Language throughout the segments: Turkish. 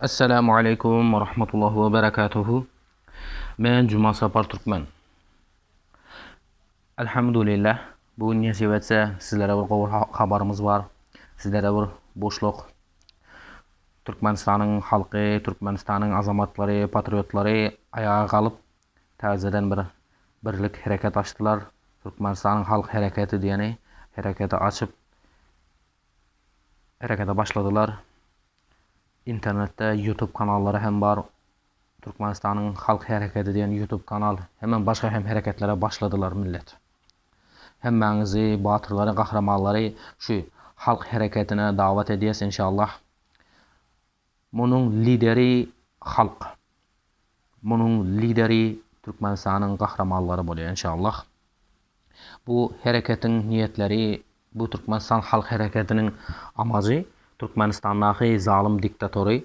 Assalamu alaykum wa rahmatullahi wa. Мен жұма сапар түркмен. Алхамдулиллах. Бүгін не себепті сіздерге бір хабарымыз бар. Сіздерге бір бошлық. Түркменстанның халқы, Түркменстанның азаматлары, патриотлары аяға қалып, тәзеден бір бірлік херекет аштылар. Түркменстанның халық херекеті дегені херекеті ашып әрекеті башладылар. İnternette YouTube kanalları hem var. Türkmenistan'ın Halk Hareketi diyen YouTube kanal. Hemen başka hem hareketlere başladılar millet. Hemmenizi, batırları, kahramanları şu halk hareketine davet ediyes inşallah. Bunun lideri halk. Bunun lideri Türkmenistan'ın kahramanları boluyor inşallah. Bu hareketin niyetleri, bu Türkmenistan Halk Hareketi'nin amacı Türkmenistan'daki zalim diktatörü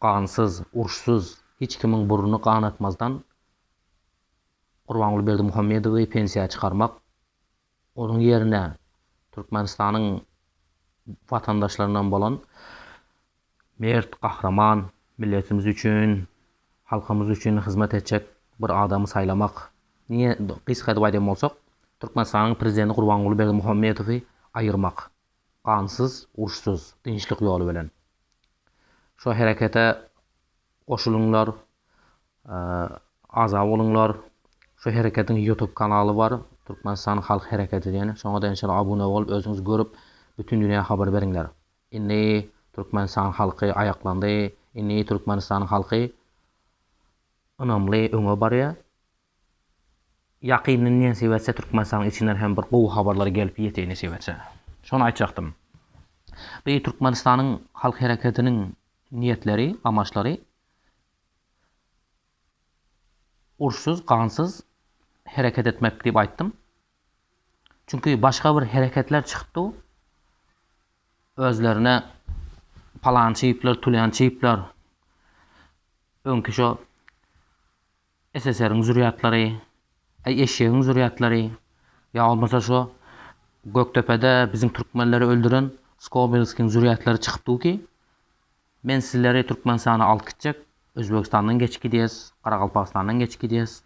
qansız, urşsuz, hiç kimin burnunu qanatmazdan Qurbanqulu Berdimuhammedovu pensiya çıkarmak. Onun yerine Türkmenistan'ın vatandaşlarından bolan mert, kahraman, milletimiz üçün, halkımız üçün hizmet edecek bir adamı saylamak. Niye kısa edip aydan bolsak, Türkmenistan'ın prezidenti Qurbanqulu Berdimuhammedovu ayırmak. qansız, uçsuz dinçlik yolu bilən. Şu hərəkətə qoşulunlar, ə, e, azav olunlar. Şu hərəkətin YouTube kanalı var. Türkmenistan Xalq Hərəkəti deyən. Şoňa da inşallah abunə olub özünüz görüp bütün dünya xəbər berinler. İnni Türkmenistan halkı ayaqlandı. İnni Türkmenistan halkı ınamlı öňe barýa. Ýakynyň näsiwetse Türkmenistan içinden hem bir gowy habarlar gelip ýetýän näsiwetse. Şonu aýtjakdym. Bu Türkmenistan'ın halk hareketinin niyetleri, amaçları urşsuz, qansız hareket etmek diye ayttım. Çünkü başka bir hareketler çıktı. Özlerine palançı ipler, tulyançı ipler, önkü şu SSR'ın zürriyatları, eşeğin zürriyatları, ya olmasa şu go'ktepada bizning turkmanlarni o'ldirin skobelskin zurriyatlari chiqibdiki men sizlarga turkmanistonni olib ketjak o'zbekistondan kechib ketyapsiz qoraqalpog'istondan kechib ketyapsiz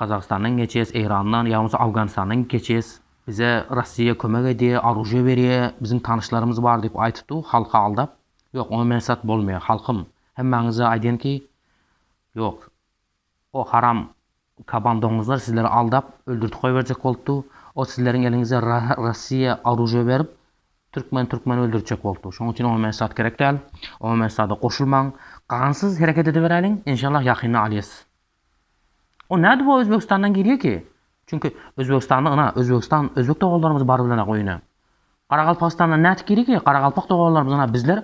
qozog'istondan kechyapsiz erondan yo bo'lmasa afg'onistondan kechyapsiz biza rossiya ko'mak edi оружие berya bizning tanishlarimiz bor deb aytibdi жоқ aldab. Yo'q болмай халқым bo'lmaydi xalqim hammangizni aytganki yo'q o harom kaban sizlarni aldab o'ldirib O sizlərin əlinizə Rusiya orucu verib türkmən türkməni öldürəcək oldu. Şoň üçin o mənsat kerekdäl. O mənsada qoşulmaň. Qansyz hereket ediberelin. İnşallah ýakyny alýas. O näde bu Özbekistandan gelýär ki? Çünki Özbekistanda ana Özbekistan özbek dowladlarymyz bar bilen goýuna. Qaraqalpaqistanda näde gelýär ki? Qaraqalpaq dowladlarymyz ana bizler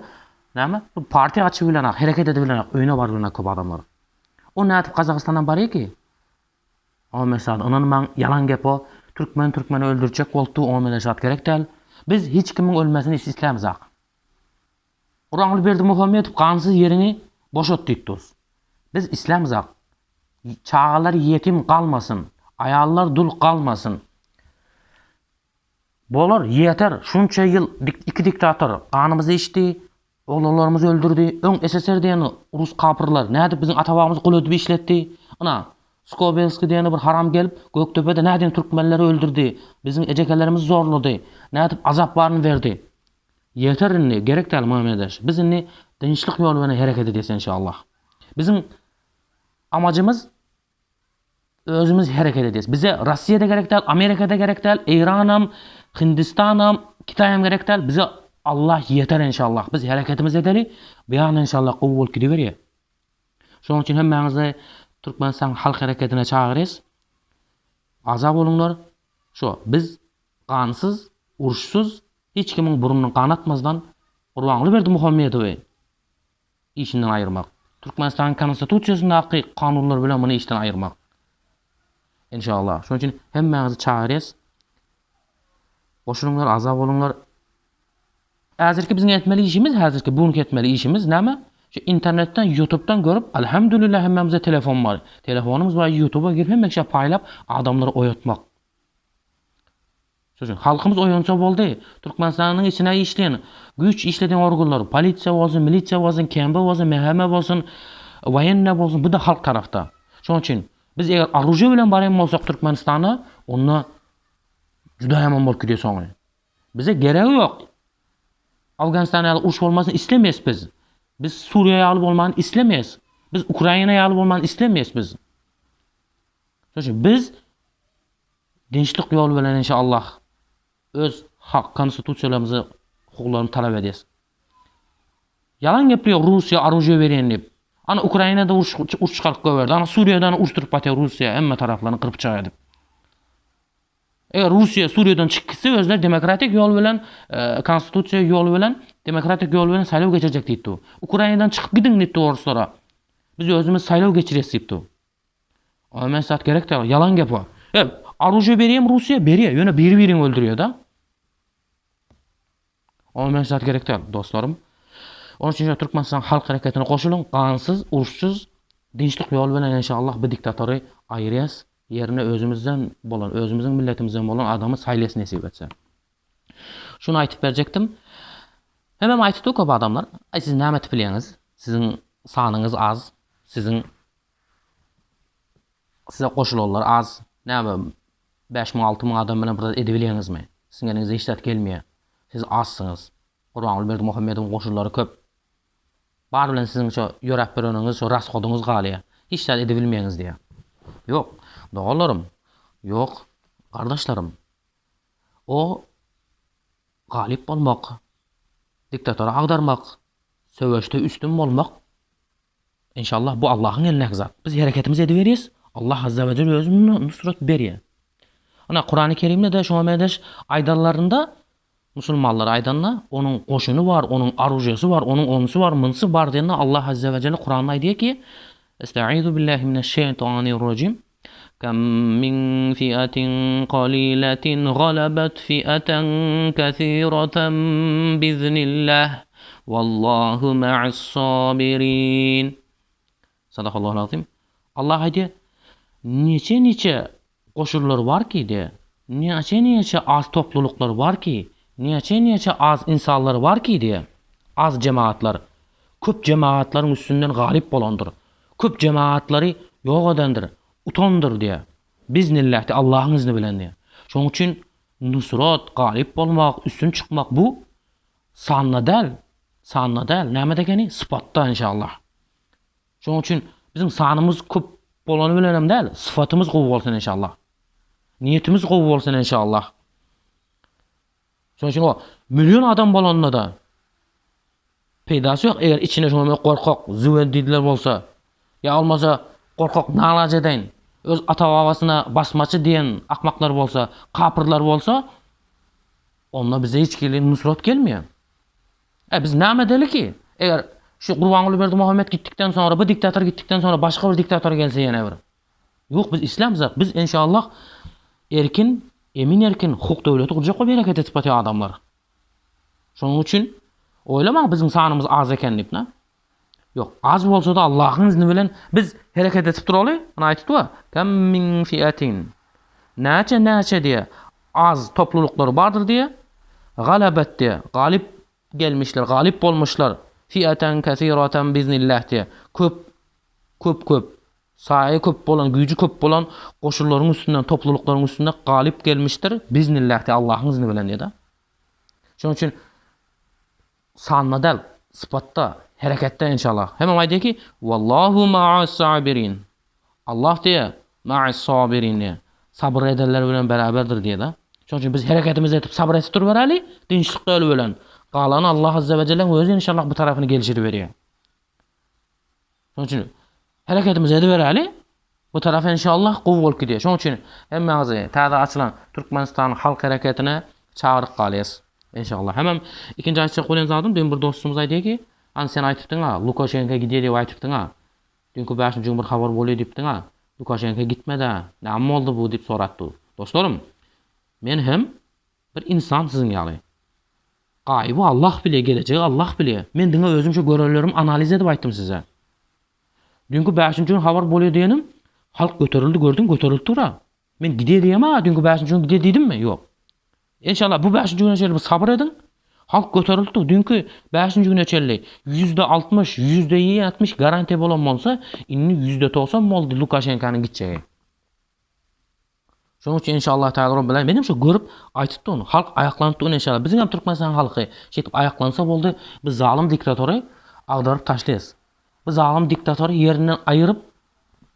näme? Partiýa açyp bilen, hereket edip bilen, öýüne bar bilen köp adamlar. O näde Qazakistandan bar ki? O məsələn, onun mən yalan gəpo Türkmen Türkmen öldürecek boldu o mesaj gerek däl. Biz hiç kimin ölmesini islämiz ak. Kur'an'ı berdi Muhammed kansız yerini boşot diýdiz. Biz islämiz ak. Çağalar yetim kalmasın. Ayallar dul kalmasın. Bolar yeter. Şunça yıl iki diktatör kanımızı içti. Oğlanlarımızı öldürdü. Ön SSR diyen Rus kapırlar. Näde bizim atabağımız kul ödüp işletti. Ana Skobelski diyen bir haram gelip Göktepe'de näden Türkmenleri öldürdü. Bizim ecekelerimizi zorladı. Näde azaplarını verdi. Yeter inni gerek değil Muhammed Eş. Biz inni dinçlik yolu hareket edeceğiz inşallah. Bizim amacımız özümüz hareket edeceğiz. Bize Rusya'da gerek değil, Amerika'da gerek değil, İran'ım, Hindistan'ım, Kitay'ım gerek değil. Bize Allah yeter inşallah. Biz hareketimiz edeli. Bir an inşallah kuvvet gidiveriyor. Şoň üçin hemmäňizi Türkmenistan halk hareketine çağırýarys. Azap olunlar. Şu biz qansız, urşsuz, hiç kimin burnunu qanatmazdan Qurbanly berdi Muhammedowy işinden ayırmak. Türkmenistan konstitusiýasyndaky kanunlar bilen muny işden ayırmak. İnşallah. Şoň üçin hemmäňizi çağırýarys. Goşulunlar, azap olunlar. Häzirki bizim etmeli işimiz, häzirki bunu etmeli işimiz näme? Şu internetten, YouTube'dan görüp elhamdülillah hemmemize telefon var. Telefonumuz var, YouTube'a girip hemmekşe paylap adamları oyatmak. Şoşun halkımız oyunca boldy. Türkmenistanyň içine işleyen güç işleden organlar, polisiýa bolsun, milisiýa bolsun, kembe bolsun, meheme bolsun, wayenna bolsun, bu da halk tarafta. Şoň üçin biz eger aruje bilen barýan bolsak Türkmenistana, onda juda ýaman bolup gidýär soňy. Bize geregi ýok. Afganistan'a ýaly uruş bolmasyny islemeýis biz. Biz Suriýa ýaly bolmagyny islemeýis. Biz Ukraina ýaly bolmagyny islemeýis biz. Biz dinçlik ýolu bilen inşallah öz hak konstitusiýalarymyzy, hukuklaryny talap edýäs. Yalan gepliyor Rusya aruje berýän diýip. Ana Ukrainada uruş uruş çykaryp goberdi. Ana Suriýadan uruşturup batýar Rusya, emme taraflaryny kırıp çaýar edip. Eger Rusya Suriýadan çyksa özler demokratik ýol bilen, e, konstitusiýa ýolu bilen, demokratik ýol bilen saýlaw geçirecek diýdi. Ukrainadan çykyp gidin diýdi oruslara. Biz özümüz saýlaw geçirýäs diýdi. Ama men sat gerek de yalan gep o. E, aruje berýär Rusya berýär. Ýöne bir-birini öldürýär da. Ama men sat gerek de dostlarım. Onun için Türkmenistan halk hareketine koşulun, qansız, uruşsuz, dinçlik yol bilen inşallah bu diktatoru ayırıyas, yerine özümüzden bolan, özümüzün milletimizden bolan adamı saylesi nesip etse. Şunu aytıp verecektim. Hemen aytıp bu adamlar, ay siz amet biliyorsunuz? Sizin sanınız az, sizin size koşulurlar az. Ne bileyim 5 min 6 min adam bilen burada edebiliyorsunuz mu? Sizin elinize hiç dert gelmiyor. Siz azsınız. Kur'an berdi Muhammed'in koşulları köp. Bar bilen sizin şu yörep berönüňiz, şu ras koduňyz galya. Hiç dert edebilmeýäňiz diýe. Yok. Dogalarım. Yok. Kardeşlerim. O galip bolmak, diktatora agdarmak, söwüşde üstün bolmak İnşallah bu Allah'ın eline zat. Biz hareketimizi ediveririz. Allah Azze ve Celle özünün nusrat berýär. Ana Kur'an-ı Kerim'de de şu medeş aydarlarında Musulmanlar aydanla onun koşunu var, onun arujesi var, onun onusu var, mınsı var diýende Allah Azze ve Celle Kur'an'da aýdýar ki Estaizu billahi mineşşeytanirracim كم من فئة قليلة غلبت فئة كثيرة بإذن الله والله مع الصابرين Sadakallahu azim. Allah hadi niçe niçe koşullar var ki de niçe niçe az topluluklar var ki niçe niçe az insanlar var ki diye az cemaatlar köp cemaatların üstünden galip bolandır. Köp cemaatları yok edendir. Utandır diye. Biznillah'te Allah'ın izni bilen diye. Şoň üçin nusrat, galip bolmak, üstün çıkmak bu sanna del. Sanna del. Näme degeni? Sıfatda inşallah. Şoň üçin bizim sanymyz köp bolany bilen hem däl, sıfatymyz gowy bolsun inşallah. Niyetimiz gowy bolsun inşallah. Şoň üçin o milyon adam bolanda da peýdasy ýok eger içine şoňa korkak, züwen diýdiler bolsa, ya olmasa korkak nalaç eden, öz ata babasyna basmaçy diýen akmaklar bolsa, kapyrlar bolsa, onda bize hiç gelin nusrat gelmiyor. E biz näme edeli ki? Eger şu Kurbanguly berdi Muhammed gittikten sonra, bu diktator gittikten sonra başka bir diktator gelse ýene bir. Yok biz İslam zat. Biz inşallah erkin, emin erkin hukuk devleti kuracak o bir hareket etip atıyor adamlar. Şonuň üçin oýlama bizim sanymyz az Yok az bolsa da Allah'ın izni bilen biz hareket etip duraly. Ana aýtdy Kam min fiatin. Näçe näçe diye az toplulukları bardır diye galabet diye galip gelmişler, galip bolmuşlar. Fiaten kesiraten biznillah diye. Köp köp köp saýy köp bolan, güýji köp bolan goşullaryň üstünden, toplulukların üstünde galip gelmiştir. Biznillah diye Allah'ın izni bilen diye da. Şoň üçin sanma del, sıfatda, harekette inşallah. Hemen aýdy ki, Wallahu ma'as sabirin. Allah diye, ma'as sabirin diye. Sabır edenler bilen beraberdir diye. Şoň üçin biz hareketimizi etip sabır etip dur bereli, dinçlik öl bilen. Galan Allah azze ve celle özü inşallah bu tarafını gelişir berýär. Şoň üçin hareketimizi edip bereli, bu taraf inşallah gowy bolup gidýär. Şoň üçin hemme azy täze açylan Türkmenistan halk hareketine çağırık galýas. İnşallah. Hemen ikinci ayçı qolen zadım dün bir dostumuz aýdy ki, "An sen aýtypdyň ha, Lukashenko gidýär diýip aýtypdyň ha. Dünkü 5-nji bir habar bolýar diýipdiň ha. Lukashenko gitmedi. Näme boldy bu?" diýip soratdy. Dostlarım, men hem bir insan sizin ýaly. Gaýby Allah bilýär, geleceği Allah bilýär. Men diňe özüm şu görenlerim analiz edip aýtdym size. Dünkü 5-nji gün habar bolýar diýenim, halk göterildi gördüm, göterildi tura. Men gidýär diýem ha, dünkü 5-nji gün gidýär diýdim mi? Ýok. İnşallah bu 5. gün içerisinde sabır edin. Halk göterildi. Dünkü 5. gün içerisinde %60, %70 garanti bolan bolsa, inni %90 boldy Lukashenko'nun gideceği. Şonuň üçin inşallah taala bilen benim şu görüp aytypdy onu. Halk ayaklandı onu inşallah. Bizim hem Türkmenistan halkı şetip ayaklansa boldy. Biz zalim diktatory agdaryp taşlaýas. Bu zalim diktatory yerinden ayırıp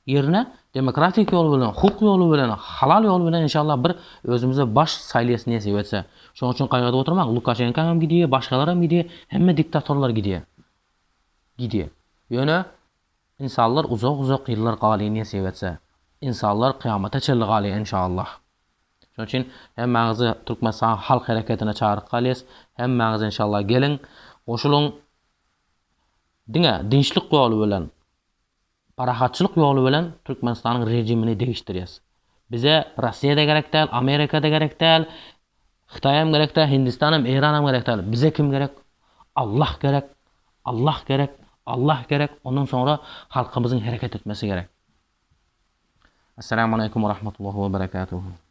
yerine demokratik yol bilen, hukuk yolu bilen, halal yol bilen inşallah bir özümüze baş saýlaýasy näsip etse. Şonuň üçin gaýgada oturmak. Lukashenko hem gidiyor, başgalar hem gidiyor, hemme diktatorlar gidiyor. Gidiyor. Ýöne insanlar uzak-uzak ýyllar galy näsip etse. İnsanlar kıyamata çelli galy inşallah. Şoň üçin hemmäňizi Türkmenistan halk hareketine çağırıp galýas. Hemmäňiz inşallah gelin, goşulun diňe dinçlik ýoly bilen, parahatçylyk ýoly bilen Türkmenistanyň rejimini değişdirýäs. Bize Rossiýa da gerek däl, Amerika da gerek däl, Xitay hem gerek däl, Hindistan hem Iran hem gerek däl. Bize kim gerek? Allah gerek. Allah gerek. Allah gerek. Ondan sonra halkymyzyň hereket etmesi gerek. Assalamu alaikum wa rahmatullahi wa barakatuhu.